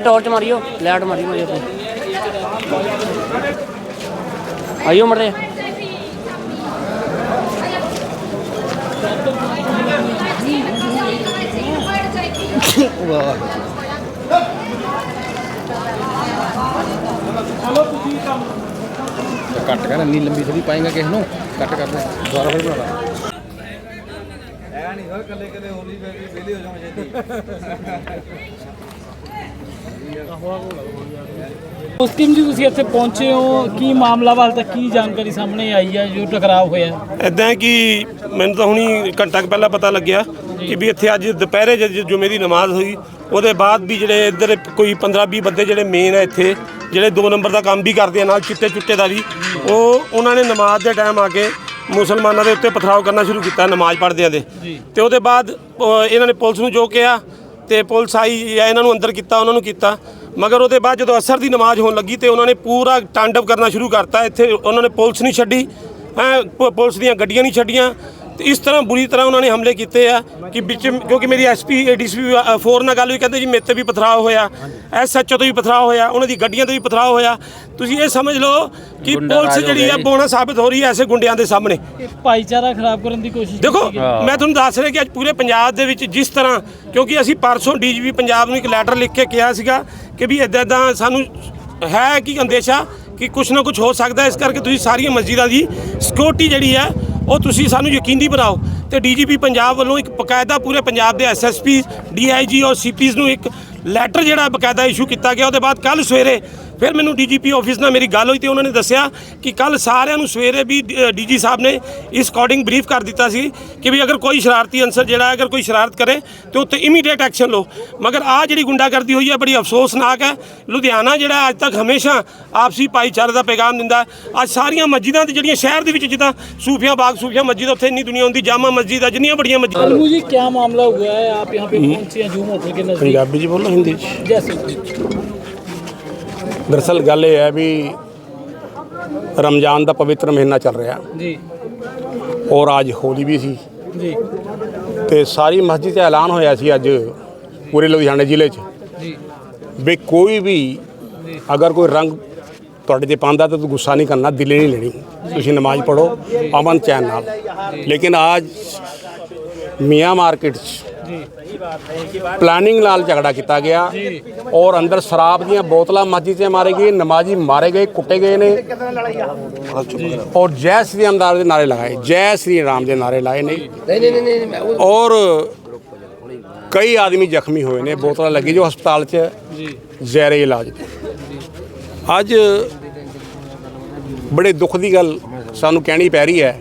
Torch ਮਾਰਿਓ light ਮਾਰੀ ਮੇਰੇ ਤੇ ਆਇਓ ਮਰੇ ਕੱਟ ਕਰ ਇੰਨੀ ਲੰਬੀ ਥੋੜੀ ਪਾਏਗਾ ਕਿਸ ਨੂੰ। ਕੱਟ ਕਰ ਦੇ ਦੁਬਾਰਾ ਫਿਰ ਬਣਾ ਲਾ। ਮੁਸਲਿਮ ਜੀ ਤੁਸੀਂ ਇੱਥੇ ਪਹੁੰਚੇ ਹੋ ਕੀ ਮਾਮਲਾ ਵਾਲ ਤੱਕ ਕੀ ਜਾਣਕਾਰੀ ਸਾਹਮਣੇ ਆਈ ਹੈ ਜੋ ਟਕਰਾਅ ਹੋਇਆ ਇਦਾਂ ਕਿ ਮੈਨੂੰ ਤਾਂ ਹੁਣੀ ਘੰਟਾ ਕੁ ਪਹਿਲਾਂ ਪਤਾ ਲੱਗਿਆ ਕਿ ਵੀ ਇੱਥੇ ਅੱਜ ਦੁਪਹਿਰੇ ਜਦ ਜੁਮੇ ਦੀ ਨਮਾਜ਼ ਹੋਈ ਉਹਦੇ ਬਾਅਦ ਵੀ ਜਿਹੜੇ ਇੱਧਰ ਕੋਈ 15 20 ਬੰਦੇ ਜਿਹੜੇ ਮੇਨ ਹੈ ਇੱਥੇ ਜਿਹੜੇ 2 ਨੰਬਰ ਦਾ ਕੰਮ ਵੀ ਕਰਦੇ ਆ ਨਾਲ ਚਿੱਟੇ ਚੁੱਟੇ ਦਾ ਵੀ ਉਹ ਉਹਨਾਂ ਨੇ ਨਮਾਜ਼ ਦੇ ਟਾਈਮ ਆ ਕੇ ਮੁਸਲਮਾਨਾਂ ਦੇ ਉੱਤੇ ਪਥਰਾਵ ਕਰਨਾ ਸ਼ੁਰੂ ਕੀਤਾ ਨਮਾਜ਼ ਪੜ੍ਹਦਿਆਂ ਦੇ। ਤੇ ਉਹਦੇ ਬਾਅਦ ਇਹਨਾਂ ਨੇ ਪੁਲਿਸ ਨੂੰ ਜੋ ਕਿਹਾ ਤੇ ਪੁਲਿਸ ਆਈ ਜਾਂ ਇਹਨਾਂ ਨੂੰ ਅੰਦਰ ਕੀਤਾ ਉਹਨਾਂ ਨੂੰ ਕੀਤਾ। ਮਗਰ ਉਹਦੇ ਬਾਅਦ ਜਦੋਂ ਅਸਰ ਦੀ ਨਮਾਜ਼ ਹੋਣ ਲੱਗੀ ਤੇ ਉਹਨਾਂ ਨੇ ਪੂਰਾ ਟਾਂਡਵ ਕਰਨਾ ਸ਼ੁਰੂ ਕਰਤਾ। ਇੱਥੇ ਉਹਨਾਂ ਨੇ ਪੁਲਿਸ ਨਹੀਂ ਛੱਡੀ ਹੈਂ, ਪ- ਪੁਲਿਸ ਦੀਆਂ ਗੱਡੀਆਂ ਨਹੀਂ ਛੱਡੀਆਂ। ਤੇ ਇਸ ਤਰ੍ਹਾਂ ਬੁਰੀ ਤਰ੍ਹਾਂ ਉਹਨਾਂ ਨੇ ਹਮਲੇ ਕੀਤੇ ਆ ਕਿ ਵਿੱਚ ਕਿਉਂਕਿ ਮੇਰੀ ਐਸਪੀ ਏਡੀਸੀਪੀ ਫੋਰ ਨਾਲ ਗੱਲ ਵੀ ਕਹਿੰਦੇ ਜੀ ਮੇਰੇ ਤੇ ਵੀ ਪਥਰਾਅ ਹੋਇਆ ਐਸਐਚਓ ਤੋਂ ਵੀ ਪਥਰਾਅ ਹੋਇਆ ਉਹਨਾਂ ਦੀ ਗੱਡੀਆਂ ਤੇ ਵੀ ਪਥਰਾਅ ਹੋਇਆ। ਤੁਸੀਂ ਇਹ ਸਮਝ ਲਓ ਕਿ ਪੁਲਿਸ ਜਿਹੜੀ ਆ ਬੋਣਾ ਸਾਬਤ ਹੋ ਰਹੀ ਹੈ ਐਸੇ ਗੁੰਡਿਆਂ ਦੇ ਸਾਹਮਣੇ। ਇਹ ਭਾਈਚਾਰਾ ਖਰਾਬ ਕਰਨ ਦੀ ਕੋਸ਼ਿਸ਼ ਦੇਖੋ। ਮੈਂ ਤੁਹਾਨੂੰ ਦੱਸ ਰਿਹਾ ਕਿ ਅੱਜ ਪੂਰੇ ਪੰਜਾਬ ਦੇ ਵਿੱਚ ਜਿਸ ਤਰ੍ਹਾਂ ਕਿਉਂਕਿ ਅਸੀਂ ਪਰਸੋਂ ਡੀਜੀਪੀ ਪੰਜਾਬ ਨੂੰ ਇੱਕ ਲੈਟਰ ਲਿਖ ਕੇ ਕਿਹਾ ਸੀਗਾ ਕਿ ਵੀ ਇਦਾਂ ਇਦਾਂ ਸਾਨੂੰ ਹੈ ਕਿ ਅੰਦੇਸ਼ਾ ਕਿ ਕੁਝ ਨਾ ਕੁਝ ਹੋ ਸਕਦਾ ਇਸ ਕਰਕੇ ਤੁਸੀਂ ਸਾਰੀਆਂ ਮਸਜਿਦਾਂ ਦੀ ਸਿਕਿਉਰਿਟੀ ਜਿਹੜੀ ਹੈ ਉਹ ਤੁਸੀਂ ਸਾਨੂੰ ਯਕੀਨੀ ਬਣਾਓ ਤੇ ਡੀਜੀਪੀ ਪੰਜਾਬ ਵੱਲੋਂ ਇੱਕ ਬਕਾਇਦਾ ਪੂਰੇ ਪੰਜਾਬ ਦੇ ਐਸਐਸਪੀ ਡੀਆਈਜੀ ਔਰ ਸੀਪੀਜ਼ ਨੂੰ ਇੱਕ ਲੈਟਰ ਜਿਹੜਾ ਬਕਾਇਦਾ ਇਸ਼ੂ ਕੀਤਾ ਗਿਆ, ਉਹਦੇ ਬਾਅਦ ਕੱਲ ਸਵੇਰੇ ਫਿਰ ਮੈਨੂੰ ਡੀਜੀਪੀ ਆਫਿਸ ਨਾਲ ਮੇਰੀ ਗੱਲ ਹੋਈ ਤੇ ਉਹਨਾਂ ਨੇ ਦੱਸਿਆ ਕਿ ਕੱਲ ਸਾਰਿਆਂ ਨੂੰ ਸਵੇਰੇ ਵੀ ਡੀਜੀ ਸਾਹਿਬ ਨੇ ਇਸ ਅਕੋਰਡਿੰਗ ਬਰੀਫ ਕਰ ਦਿੱਤਾ ਸੀ ਕਿ ਵੀ ਅਗਰ ਕੋਈ ਸ਼ਰਾਰਤੀ ਅਨਸਰ ਜਿਹੜਾ ਅਗਰ ਕੋਈ ਸ਼ਰਾਰਤ ਕਰੇ ਤੇ ਉੱਤੇ ਇਮੀਡੀਏਟ ਐਕਸ਼ਨ ਲਓ। ਮਗਰ ਆ ਜਿਹੜੀ ਗੁੰਡਾਗਰਦੀ ਹੋਈ ਹੈ ਬੜੀ ਅਫਸੋਸਨਾਕ ਹੈ। ਲੁਧਿਆਣਾ ਜਿਹੜਾ ਅੱਜ ਤੱਕ ਹਮੇਸ਼ਾ ਆਪਸੀ ਭਾਈਚਾਰੇ ਦਾ ਪੈਗਾਮ ਦਿੰਦਾ ਅੱਜ ਸਾਰੀਆਂ ਮਸਜਿਦਾਂ ਤੇ ਜਿਹੜੀਆਂ ਸ਼ਹਿਰ ਦੇ ਵਿੱਚ ਜਿੱਦਾਂ ਸੂਫੀਆਂ ਬਾਗ ਸੂਫੀਆਂ ਮਸਜਿਦ ਉੱਥੇ ਇੰਨੀ ਦੁਨੀਆ ਹੁੰਦੀ ਜਾਮਾ ਮਸਜਿਦ ਆ ਜਿੰਨੀਆਂ ਬੜੀਆਂ ਮਸਜਿਦਾਂ ਅਲੂ ਜੀ ਕੀ ਮਾਮਲਾ ਹੋਇਆ ਹੈ? ਆਪ ਯਹਾਂ ਪੇ ਪਹੁੰਚੇ ਜੂਮ ਹੋਟਲ ਕੇ ਨਜ਼ਦੀਕ ਪੰਜਾਬੀ ਜੀ ਬੋਲੋ ਹਿੰਦੀ ਜੀ ਜੈਸੇ ਦਰਸਲ ਗੱਲ ਇਹ ਹੈ ਵੀ ਰਮਜ਼ਾਨ ਦਾ ਪਵਿੱਤਰ ਮਹੀਨਾ ਚੱਲ ਰਿਹਾ। ਜੀ। ਔਰ ਅੱਜ ਹੋਲੀ ਵੀ ਸੀ। ਜੀ। ਤੇ ਸਾਰੀ ਮਸਜਿਦ 'ਚ ਐਲਾਨ ਹੋਇਆ ਸੀ ਅੱਜ ਪੂਰੇ ਲੁਧਿਆਣਾ ਜ਼ਿਲ੍ਹੇ 'ਚ। ਜੀ। ਵੀ ਕੋਈ ਵੀ ਅਗਰ ਕੋਈ ਰੰਗ ਤੁਹਾਡੇ ਤੇ ਪਾਉਂਦਾ ਤਾਂ ਗੁੱਸਾ ਨਹੀਂ ਕਰਨਾ ਦਿਲੇ ਨਹੀਂ ਲੈਣੀ। ਤੁਸੀਂ ਨਮਾਜ਼ ਪੜੋ ਅਮਨ ਚੈਨ ਨਾਲ। ਲੇਕਿਨ ਅੱਜ ਮੀਆਂ ਮਾਰਕੀਟ 'ਚ ਪਲਾਨਿੰਗ ਨਾਲ ਝਗੜਾ ਕੀਤਾ ਗਿਆ ਔਰ ਅੰਦਰ ਸ਼ਰਾਬ ਦੀਆਂ ਬੋਤਲਾਂ ਮਸਜਿਦ 'ਤੇ ਮਾਰੇ ਗਏ, ਨਮਾਜ਼ੀ ਮਾਰੇ ਗਏ, ਕੁੱਟੇ ਗਏ ਨੇ। ਔਰ ਜੈ ਸ਼੍ਰੀ ਰਾਮ ਦੇ ਨਾਰੇ ਲਗਾਏ, ਜੈ ਸ਼੍ਰੀ ਰਾਮ ਦੇ ਨਾਰੇ ਲਾਏ ਨੇ। ਔਰ ਕਈ ਆਦਮੀ ਜ਼ਖਮੀ ਹੋਏ ਨੇ, ਬੋਤਲਾਂ ਲੱਗੀ ਜੋ ਹਸਪਤਾਲ 'ਚ ਜ਼ੈਰੇ ਇਲਾਜ। ਅੱਜ ਬੜੇ ਦੁੱਖ ਦੀ ਗੱਲ ਸਾਨੂੰ ਕਹਿਣੀ ਪੈ ਰਹੀ ਹੈ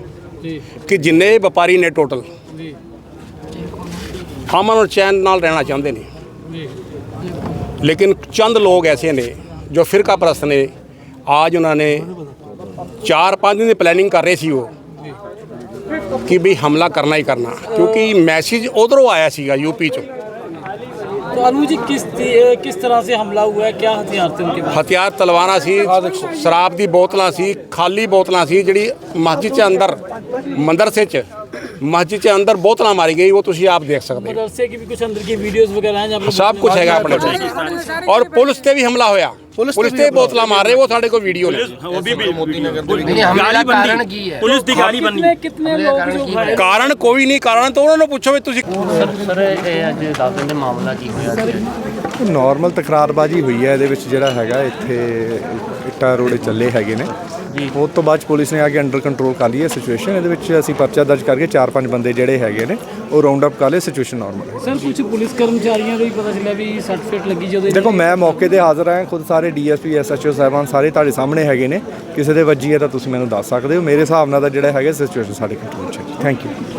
ਕਿ ਜਿੰਨੇ ਵਪਾਰੀ ਨੇ ਟੋਟਲ ਅਮਨ ਔਰ ਚੈਨ ਨਾਲ ਰਹਿਣਾ ਚਾਹੁੰਦੇ ਨੇ। ਲੇਕਿਨ ਚੰਦ ਲੋਕ ਐਸੇ ਨੇ ਜੋ ਫਿਰਕਾ ਪ੍ਰਸਤ ਨੇ। ਆਜ ਉਹਨਾਂ ਨੇ 4-5 ਦਿਨ ਦੀ ਪਲੈਨਿੰਗ ਕਰ ਰਹੇ ਸੀ ਉਹ। ਕਿ ਵੀ ਹਮਲਾ ਕਰਨਾ ਹੀ ਕਰਨਾ। ਕਿਉਂਕਿ ਮੈਸੇਜ ਉਧਰੋਂ ਆਇਆ ਸੀਗਾ ਯੂਪੀ ਚੋਂ। तो अलमू जी किस किस तरह से हमला हुआ है क्या हथियार थे उनके पास ਹਥਿਆਰ ਤਲਵਾਰਾਂ ਸੀ ਸ਼ਰਾਬ ਦੀ ਬੋਤਲਾਂ ਸੀ ਖਾਲੀ ਬੋਤਲਾਂ ਸੀ ਜਿਹੜੀ ਮਸਜਿਦ ਦੇ ਅੰਦਰ ਮੰਦਰਸੇ ਚ ਮਸਜਿਦ ਦੇ ਅੰਦਰ ਬੋਤਲਾਂ ਮਾਰੀ ਗਈ ਉਹ ਤੁਸੀਂ ਆਪ ਦੇਖ ਸਕਦੇ ਹੋ मदरसे की भी कुछ अंदर की वीडियोस वगैरह हैं जहाँ पे ਸਭ ਕੁਝ ਹੈਗਾ ਆਪਣੇ ਕੋਲ ਔਰ ਪੁਲਿਸ ਤੇ ਵੀ ਹਮਲਾ ਹੋਇਆ ਪੁਲਿਸ ਤੇ ਬੋਤਲਾਂ ਮਾਰ ਰਹੇ ਉਹ ਸਾਡੇ ਕੋਲ ਵੀਡੀਓ ਨੇ ਪੁਲਿਸ ਦੀ ਗਾੜੀ ਬੰਨੀ कितने कितने लोग जो घायल ਕਾਰਨ ਕੋਈ ਨਹੀਂ ਕਾਰਨ ਤਾਂ ਉਹਨਾਂ ਨੂੰ ਪੁੱਛੋ ਵੀ ਤੁਸੀਂ ਸਰ ਇਹ ਅੱਜ ਦੱਸ ਦਿਨ ਮਾਮਲਾ ਕੀ ਹੋਇਆ ਨਾਰਮਲ ਤਕਰਾਰਬਾਜੀ ਹੋਈ ਹੈ ਇਹਦੇ ਵਿੱਚ ਜਿਹੜਾ ਹੈਗਾ ਇੱਥੇ ਇੱਟਾਂ ਰੋੜੇ ਚੱਲੇ ਹੈਗੇ ਨੇ ਉਸ ਤੋਂ ਬਾਅਦ ਪੁਲਿਸ ਨੇ ਆ ਕੇ ਅੰਡਰ ਕੰਟਰੋਲ ਕਰ ਲਈ ਹੈ ਸਿਚੁਏਸ਼ਨ ਇਹਦੇ ਵਿੱਚ ਅਸੀਂ ਪਰਚਾ ਦਰਜ ਕਰਕੇ ਚਾਰ ਪੰਜ ਬੰਦੇ ਜਿਹੜੇ ਹੈਗੇ ਨੇ ਉਹ ਰਾਉਂਡ ਅਪ ਕਰ ਲਏ ਸਿਚੁਏਸ਼ਨ ਨਾਰਮਲ ਹੈ। ਸਰ ਕੁਝ ਪੁਲਿਸ ਕਰਮਚਾਰੀਆਂ ਨੂੰ ਵੀ ਪਤਾ ਚੱਲਿਆ ਵੀ ਸਰਟੀਫਿਕੇਟ ਲੱਗੀ ਜਦੋਂ ਦੇਖੋ ਮੈਂ ਮੌਕੇ ਤੇ ਹਾਜ਼ਰ ਹਾਂ ਖੁਦ ਸਾਰੇ ਡੀਐਸਪੀ ਐਸਐਚਓ ਸਾਹਿਬਾਨ ਸਾਰੇ ਤੁਹਾਡੇ ਸਾਹਮਣੇ ਹੈਗੇ ਨੇ। ਕਿਸੇ ਦੇ ਵੱਜੀ ਹੈ ਤਾਂ ਤੁਸੀਂ ਮੈਨੂੰ ਦੱਸ ਸਕਦੇ ਹੋ। ਮੇਰੇ ਹਿਸਾਬ ਨਾਲ ਤਾਂ ਜਿਹੜਾ ਹੈਗਾ ਸਿਚੁਏਸ਼ਨ ਸਾਡੇ ਕੰਟਰੋਲ 'ਚ ਹੈ। Thank you